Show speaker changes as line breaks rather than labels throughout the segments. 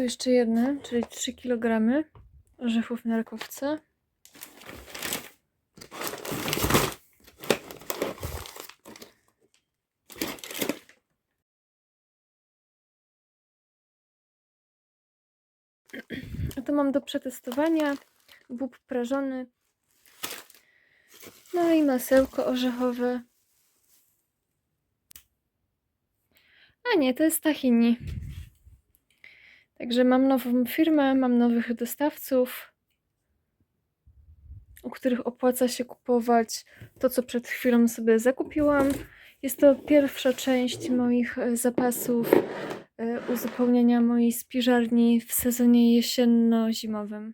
tu jeszcze jedne, czyli 3 kg orzechów nerkowca. A to mam do przetestowania bób prażony. No i masełko orzechowe. A nie, to jest tahini. Także mam nową firmę, mam nowych dostawców, u których opłaca się kupować to, co przed chwilą sobie zakupiłam. Jest to pierwsza część moich e, zapasów e, uzupełniania mojej spiżarni w sezonie jesienno-zimowym.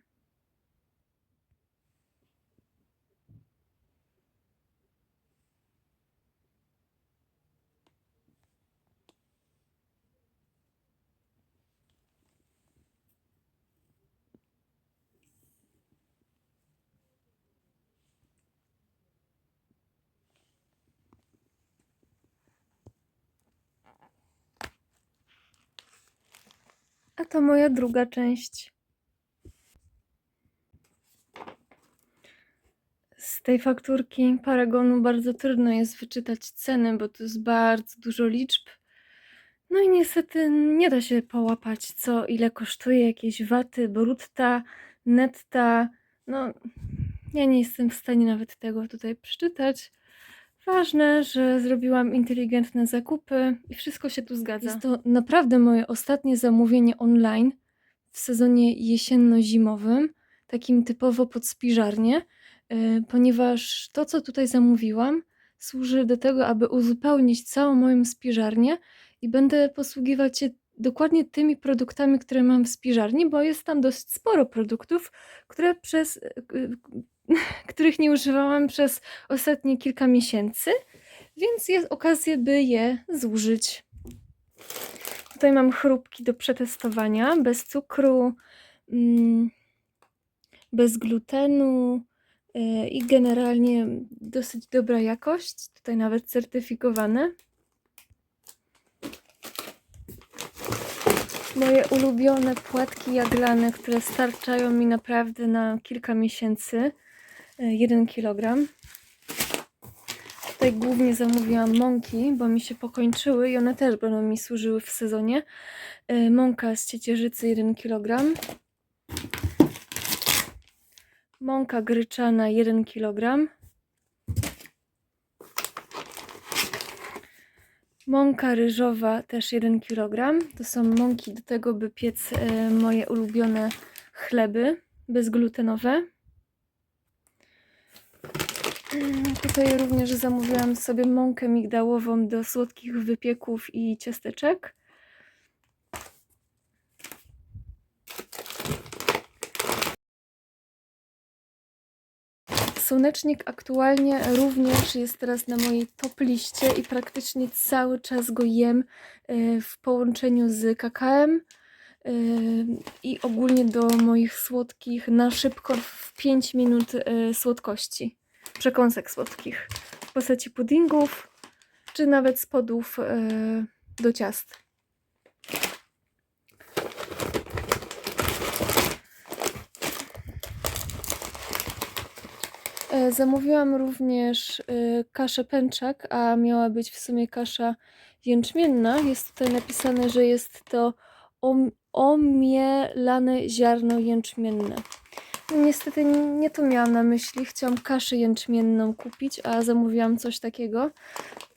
A to moja druga część. Z tej fakturki Paragonu bardzo trudno jest wyczytać ceny, bo tu jest bardzo dużo liczb. No i niestety nie da się połapać, co ile kosztuje jakieś waty, brutta, netta. No, ja nie jestem w stanie nawet tego tutaj przeczytać. Ważne, że zrobiłam inteligentne zakupy i wszystko się tu zgadza. Jest to naprawdę moje ostatnie zamówienie online w sezonie jesienno-zimowym, takim typowo pod spiżarnię, yy, ponieważ to, co tutaj zamówiłam, służy do tego, aby uzupełnić całą moją spiżarnię i będę posługiwać się dokładnie tymi produktami, które mam w spiżarni, bo jest tam dość sporo produktów, które przez, yy, których nie używałam przez ostatnie kilka miesięcy, więc jest okazja, by je zużyć. Tutaj mam chrupki do przetestowania, bez cukru, mm, bez glutenu yy, i generalnie dosyć dobra jakość, tutaj nawet certyfikowane. Moje ulubione płatki jaglane, które starczają mi naprawdę na kilka miesięcy. 1 kg. Tutaj głównie zamówiłam mąki, bo mi się pokończyły i one też będą mi służyły w sezonie. E, Mąka z ciecierzycy 1 kg. Mąka gryczana 1 kg. Mąka ryżowa też 1 kg. To są mąki do tego, by piec e, moje ulubione chleby bezglutenowe. Tutaj również zamówiłam sobie mąkę migdałową do słodkich wypieków i ciasteczek. Słonecznik aktualnie również jest teraz na mojej top liście i praktycznie cały czas go jem e, w połączeniu z kakałem e, i ogólnie do moich słodkich na szybko w 5 minut e, słodkości przekąsek słodkich w postaci puddingów, czy nawet spodów e, do ciast. E, Zamówiłam również e, kaszę pęczak, a miała być w sumie kasza jęczmienna. Jest tutaj napisane, że jest to om- omielane ziarno jęczmienne. Niestety nie to miałam na myśli. Chciałam kaszę jęczmienną kupić, a zamówiłam coś takiego.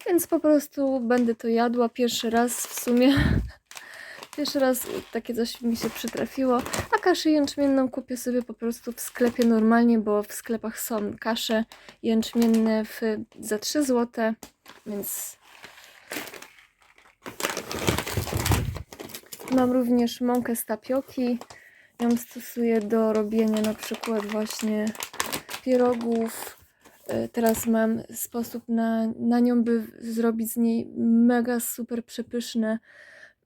Więc po prostu będę to jadła pierwszy raz w sumie. Pierwszy raz takie coś mi się przytrafiło. A kaszę jęczmienną kupię sobie po prostu w sklepie normalnie, bo w sklepach są kasze jęczmienne w, za 3 zł. Więc mam również mąkę z tapioki. Ją stosuję do robienia na przykład właśnie pierogów. E, Teraz mam sposób na, na nią, by zrobić z niej mega super przepyszne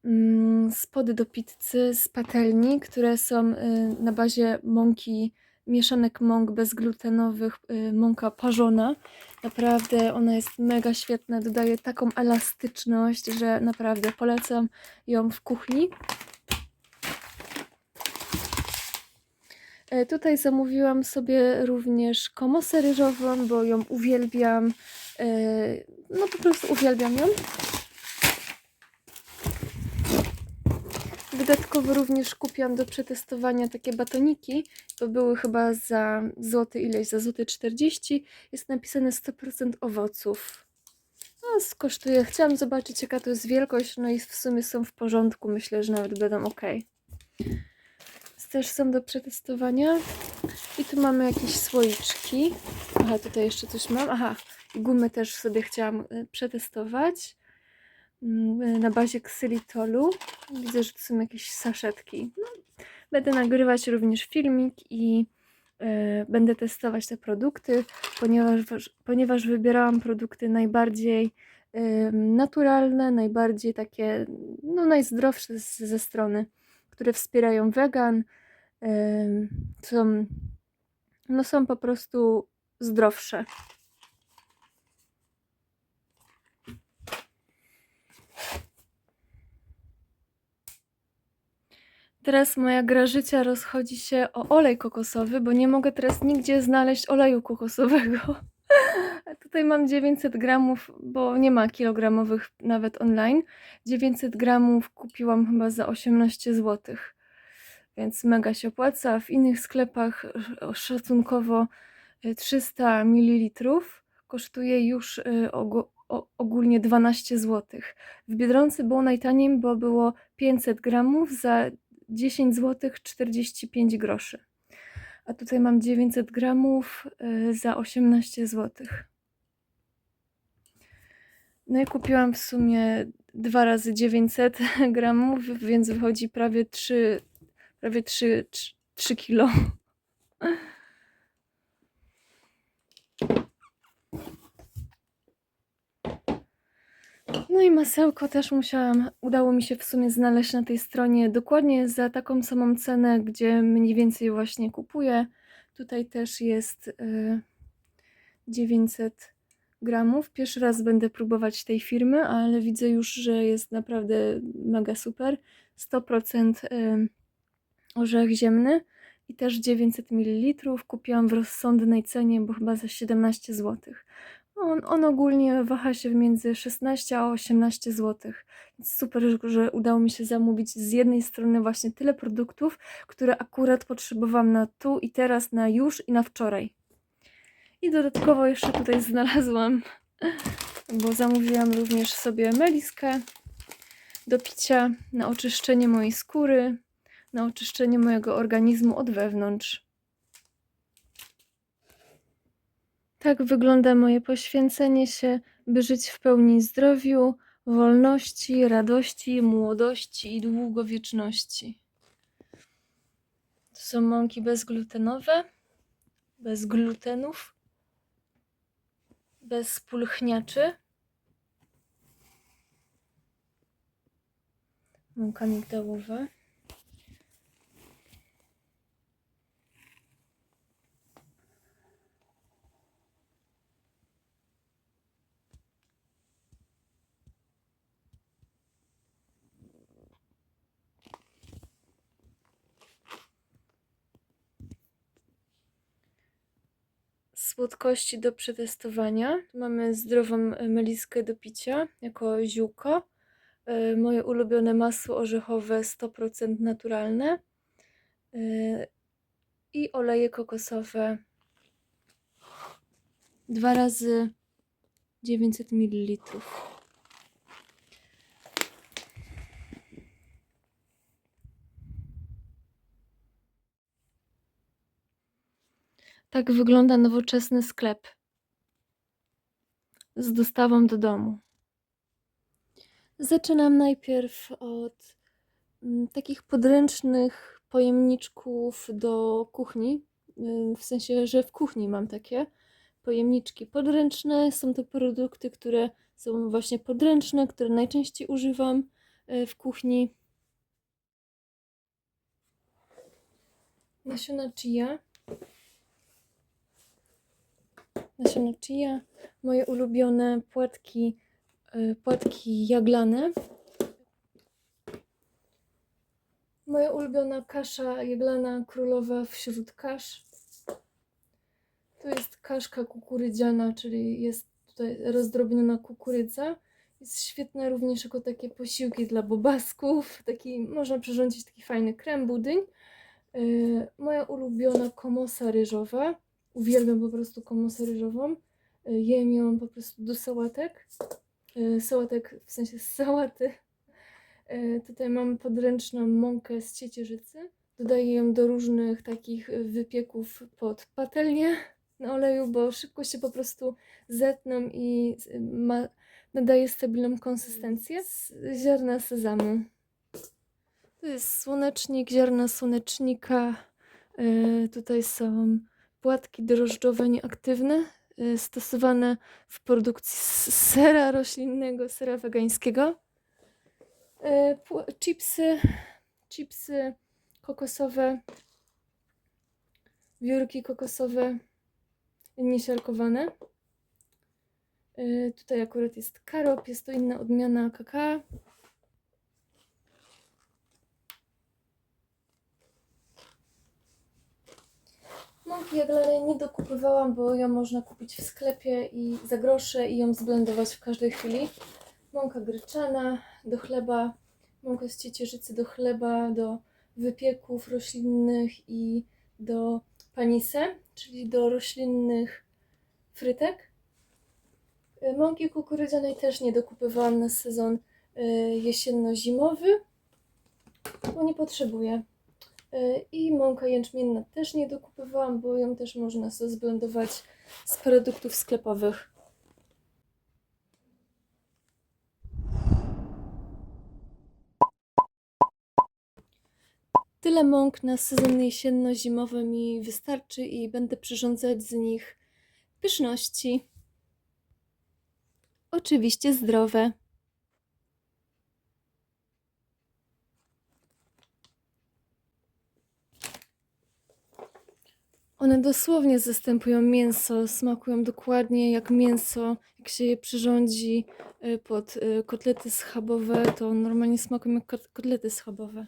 mm, spody do pizzy z patelni, które są y, na bazie mąki, mieszanek mąk bezglutenowych, y, mąka parzona. Naprawdę ona jest mega świetna, dodaje taką elastyczność, że naprawdę polecam ją w kuchni. Tutaj zamówiłam sobie również komosę ryżową, bo ją uwielbiam. E, No po prostu uwielbiam ją. Dodatkowo również kupiłam do przetestowania takie batoniki. To były chyba za złoty ileś, za złoty 40. Jest napisane 100% owoców. No, skosztuję. Chciałam zobaczyć, jaka to jest wielkość. No i w sumie są w porządku. Myślę, że nawet będą ok. Też są do przetestowania. I tu mamy jakieś słoiczki. Aha, tutaj jeszcze coś mam. Aha, gumy też sobie chciałam y, przetestować. Mm, y, Na bazie ksylitolu. Widzę, że tu są jakieś saszetki. No, będę nagrywać również filmik i y, będę testować te produkty, ponieważ, ponieważ wybierałam produkty najbardziej y, naturalne, najbardziej takie, no najzdrowsze z, ze strony, które wspierają wegan, są, no są po prostu zdrowsze. Teraz moja gra życia rozchodzi się o olej kokosowy, bo nie mogę teraz nigdzie znaleźć oleju kokosowego. Tutaj mam 900 gramów, bo nie ma kilogramowych nawet online. 900 gramów kupiłam chyba za 18 zł, więc mega się opłaca. W innych sklepach szacunkowo e, 300 ml kosztuje już o- ogólnie 12 zł. W Biedronce było najtaniej, bo było 500 gramów za 10 zł 45 groszy. A tutaj mam 900 gramów y, za 18 zł. No i kupiłam w sumie dwa razy 900 gramów, więc wychodzi prawie 3, prawie 3, 3, 3 kilo. No i masełko też musiałam, udało mi się w sumie znaleźć na tej stronie dokładnie za taką samą cenę, gdzie mniej więcej właśnie kupuję. Tutaj też jest y, 900 gramów. Pierwszy raz będę próbować tej firmy, ale widzę już, że jest naprawdę mega super. 100% y, orzech ziemny i też 900 ml. Kupiłam w rozsądnej cenie, bo chyba za 17 zł. On, on ogólnie waha się między 16 a 18 zł. Super, że udało mi się zamówić z jednej strony właśnie tyle produktów, które akurat potrzebowałam na tu i teraz, na już i na wczoraj. I dodatkowo jeszcze tutaj znalazłam, bo zamówiłam również sobie meliskę do picia na oczyszczenie mojej skóry, na oczyszczenie mojego organizmu od wewnątrz. Tak wygląda moje poświęcenie się, by żyć w pełni zdrowiu, wolności, radości, młodości i długowieczności. To są mąki bezglutenowe, bez glutenów, bez pulchniaczy. Mąka migdałowa. Słodkości do przetestowania. Mamy zdrową e, meliskę do picia jako ziółko. E, Moje ulubione masło orzechowe 100% naturalne. E, I oleje kokosowe dwa razy 900 ml. Tak wygląda nowoczesny sklep z dostawą do domu. Zaczynam najpierw od mm, takich podręcznych pojemniczków do kuchni. y, W sensie, że w kuchni mam takie pojemniczki podręczne. Są to produkty, które są właśnie podręczne, które najczęściej używam y, w kuchni. Nasiona chia. Nasiona chia. Moje ulubione płatki, y, płatki jaglane. Moja ulubiona kasza jaglana królowa wśród kasz. Tu jest kaszka kukurydziana, czyli jest tutaj rozdrobniona kukurydza. Jest świetna również jako takie posiłki dla bobasków. Taki, można przyrządzić taki fajny krem budyń. Yy, moja ulubiona komosa ryżowa. Uwielbiam po prostu komosę ryżową. Yy, jem ją po prostu do sałatek. Yy, sałatek w sensie sałaty. Yy, tutaj mam podręczną mąkę z ciecierzycy. Dodaję ją do różnych takich y, wypieków pod patelnię na oleju, bo szybko się po prostu zetną i y, ma, nadaje stabilną konsystencję. Z ziarna sezamu. To jest słonecznik, ziarna słonecznika. Tutaj są płatki drożdżowe nieaktywne, yy, stosowane w produkcji sera roślinnego, sera wegańskiego. Pł- chipsy, chipsy kokosowe, wiórki kokosowe, niesiarkowane. Yy, tutaj akurat jest karop, jest to inna odmiana kakao. Mąki jaglanej nie dokupywałam, bo ją można kupić w sklepie i za grosze i ją zblendować w każdej chwili. Mąka gryczana do chleba, mąka z ciecierzycy do chleba, do wypieków roślinnych i do panise, czyli do roślinnych frytek. Y, Mąki kukurydzianej też nie dokupywałam na sezon y, jesienno-zimowy, bo nie potrzebuję. Y, I mąka jęczmienna też nie dokupywałam, bo ją też można sobie zblendować z produktów sklepowych. Tyle mąk na sezon jesienno-zimowy mi wystarczy i będę przyrządzać z nich pyszności. Oczywiście zdrowe. One dosłownie zastępują mięso, smakują dokładnie jak mięso. Jak się je przyrządzi y, pod y, kotlety schabowe, to normalnie smakują jak kot- kotlety schabowe.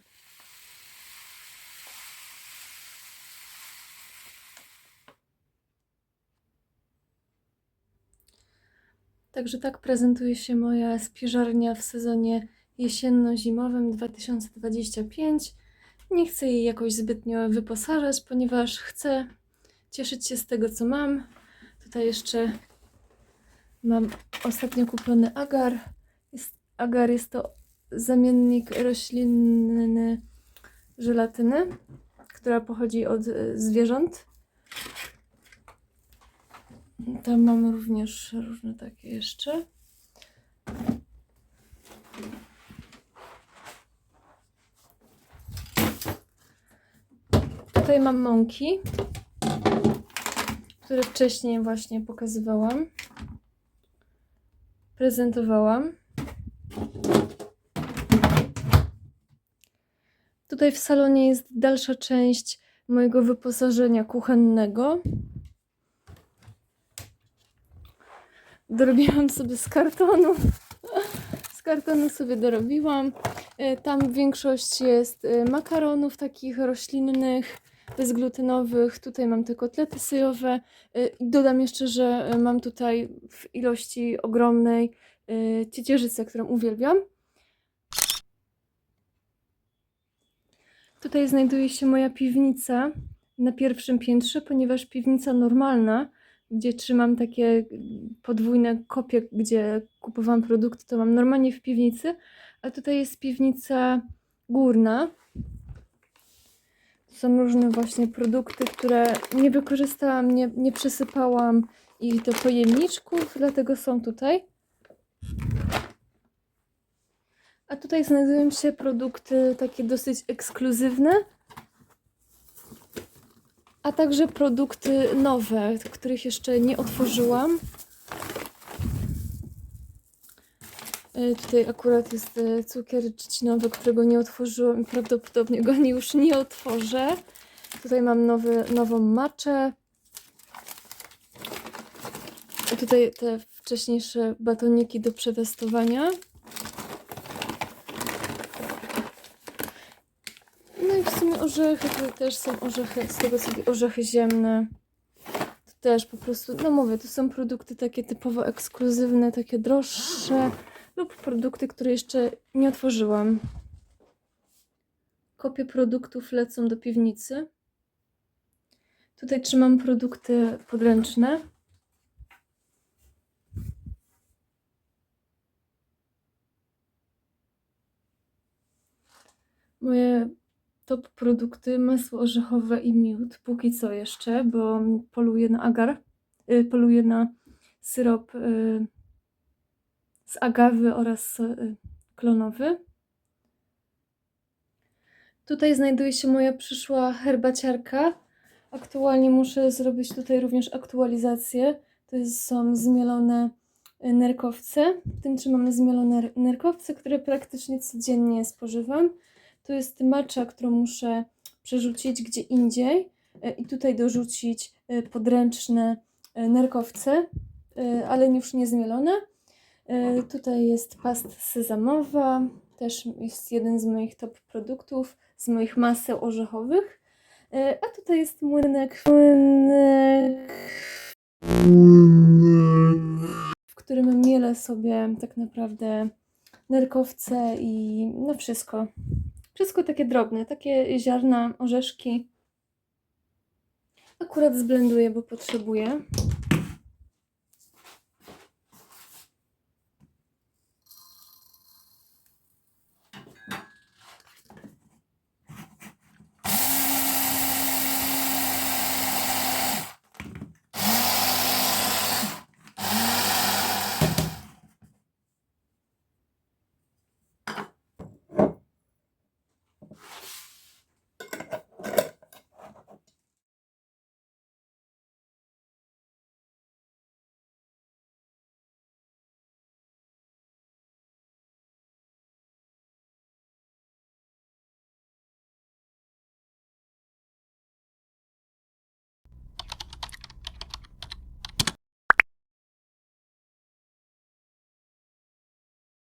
Także tak prezentuje się moja spiżarnia w sezonie jesienno-zimowym 2025. Nie chcę jej jakoś zbytnio wyposażać, ponieważ chcę cieszyć się z tego, co mam. Tutaj jeszcze mam ostatnio kupiony agar. Jest, agar jest to zamiennik roślinny żelatyny, która pochodzi od e, zwierząt. Tam mam również różne takie jeszcze. Tutaj mam mąki, które wcześniej właśnie pokazywałam, prezentowałam. Tutaj w salonie jest dalsza część mojego wyposażenia kuchennego. Dorobiłam sobie z kartonu. Z kartonu sobie dorobiłam. E, Tam większość jest e, makaronów takich roślinnych, bezglutenowych. Tutaj mam te kotlety sojowe. E, i Dodam jeszcze, że e, mam tutaj w ilości ogromnej e, ciecierzycę, którą uwielbiam. Tutaj znajduje się moja piwnica na pierwszym piętrze, ponieważ piwnica normalna, gdzie trzymam takie podwójne kopie, gdzie kupowałam produkty, to mam normalnie w piwnicy, a tutaj jest piwnica górna. Są różne właśnie produkty, które nie wykorzystałam, nie, nie przesypałam ich do pojemniczków, dlatego są tutaj. A tutaj znajdują się produkty takie dosyć ekskluzywne, a także produkty nowe, których jeszcze nie otworzyłam. Tutaj akurat jest e, cukier trzcinowy, którego nie otworzyłam i prawdopodobnie go już nie otworzę. Tutaj mam nowy, nową maczę. Tutaj te wcześniejsze batoniki do przetestowania. Fajne orzechy, tutaj też są orzechy, z tego widzę, orzechy ziemne. To też po prostu, no mówię, to są produkty takie typowo ekskluzywne, takie droższe lub produkty, które jeszcze nie otworzyłam. Kopie produktów lecą do piwnicy. Tutaj trzymam produkty podręczne. Moje top produkty, masło orzechowe i miód, póki co jeszcze, bo poluję na agar, y, poluję na syrop y, z agawy oraz y, klonowy. Tutaj znajduje się moja przyszła herbaciarka. Aktualnie muszę zrobić tutaj również aktualizację. To są zmielone y, nerkowce. W tym trzymam zmielone nerkowce, które praktycznie codziennie spożywam. To jest macza, którą muszę przerzucić gdzie indziej y, i tutaj dorzucić podręczne nerkowce, ale już nie zmielone. Y, Tutaj jest pasta sezamowa, też jest jeden z moich top produktów, z moich maseł orzechowych. Y, A tutaj jest młynek, młynek, w którym mielę sobie tak naprawdę nerkowce i no wszystko. Wszystko takie drobne, takie ziarna, orzeszki. Akurat zblenduję, bo potrzebuję.